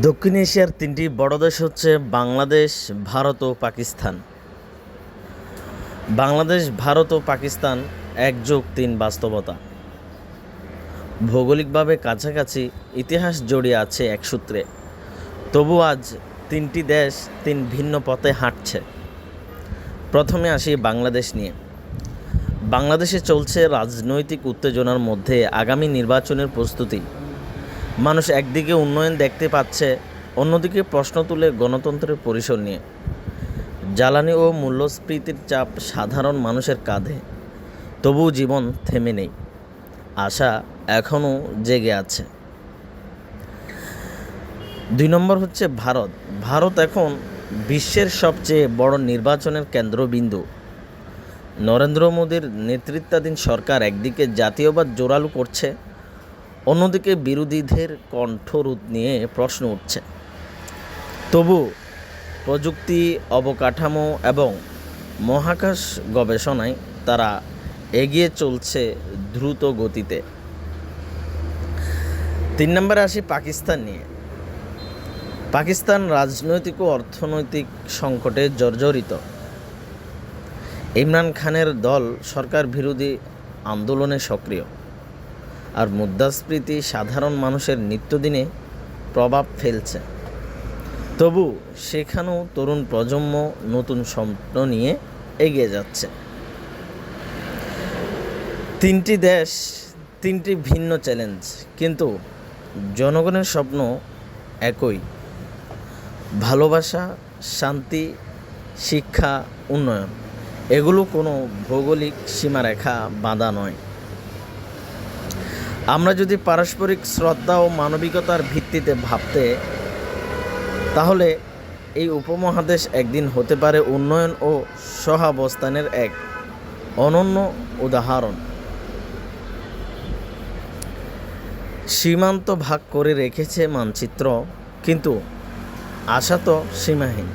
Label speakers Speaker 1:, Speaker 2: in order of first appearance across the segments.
Speaker 1: দক্ষিণ এশিয়ার তিনটি বড় দেশ হচ্ছে বাংলাদেশ, ভারত ও পাকিস্তান। বাংলাদেশ, ভারত ও পাকিস্তান এক যোগ তিন বাস্তবতা। ভৌগোলিকভাবে কাছাকাছি ইতিহাস জড়িয়ে আছে এক সূত্রে। তবু আজ তিনটি দেশ তিন ভিন্ন পথে হাঁটছে। প্রথমে আসি বাংলাদেশ নিয়ে। বাংলাদেশে চলছে রাজনৈতিক উত্তেজনার মধ্যে আগামী নির্বাচনের প্রস্তুতি। মানুষ একদিকে উন্নয়ন দেখতে পাচ্ছে, অন্যদিকে প্রশ্ন তুলে গণতন্ত্রের পরিসর নিয়ে। জ্বালানি ও মূল্যস্ফীতির চাপ সাধারণ মানুষের কাঁধে, তবুও জীবন থেমে নেই। আশা এখনও জেগে আছে। দুই নম্বর হচ্ছে ভারত। ভারত এখন বিশ্বের সবচেয়ে বড় নির্বাচনের কেন্দ্রবিন্দু। নরেন্দ্র মোদীর নেতৃত্বাধীন সরকার একদিকে জাতীয়বাদ জোরালো করছে অন্যদিকে বিরোধীদের কণ্ঠরোধ নিয়ে প্রশ্ন উঠছে। তবু প্রযুক্তি, অবকাঠামো এবং মহাকাশ গবেষণায় তারা এগিয়ে চলছে দ্রুত গতিতে। তিন নম্বরে আসি পাকিস্তান নিয়ে। পাকিস্তান রাজনৈতিক ও অর্থনৈতিক সংকটে জর্জরিত। ইমরান খানের দল সরকার বিরোধী আন্দোলনে সক্রিয়। আর মুদ্রাস্ফীতি সাধারণ মানুষের নিত্যদিনে প্রভাব ফেলছে। তবু সেখানেও তরুণ প্রজন্ম নতুন স্বপ্ন নিয়ে এগিয়ে যাচ্ছে। তিনটি দেশ, তিনটি ভিন্ন চ্যালেঞ্জ, কিন্তু জনগণের স্বপ্ন একই। ভালোবাসা, শান্তি, শিক্ষা, উন্নয়ন, এগুলো কোনো ভৌগোলিক সীমারেখা বাঁধা নয়। আমরা যদি পারস্পরিক শ্রদ্ধা ও মানবিকতার ভিত্তিতে ভাবতে, তাহলে এই উপমহাদেশ একদিন হতে পারে উন্নয়ন ও সহাবস্থানের এক অনন্য উদাহরণ। সীমান্ত ভাগ করে রেখেছে মানচিত্র, কিন্তু আশা তো সীমাহীন।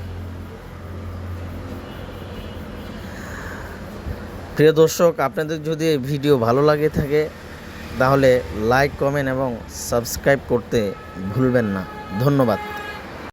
Speaker 1: প্রিয় দর্শক, আপনাদের যদি এই ভিডিও ভালো লাগে থাকে তাহলে লাইক কমেন্ট এবং সাবস্ক্রাইব করতে ভুলবেন না। ধন্যবাদ।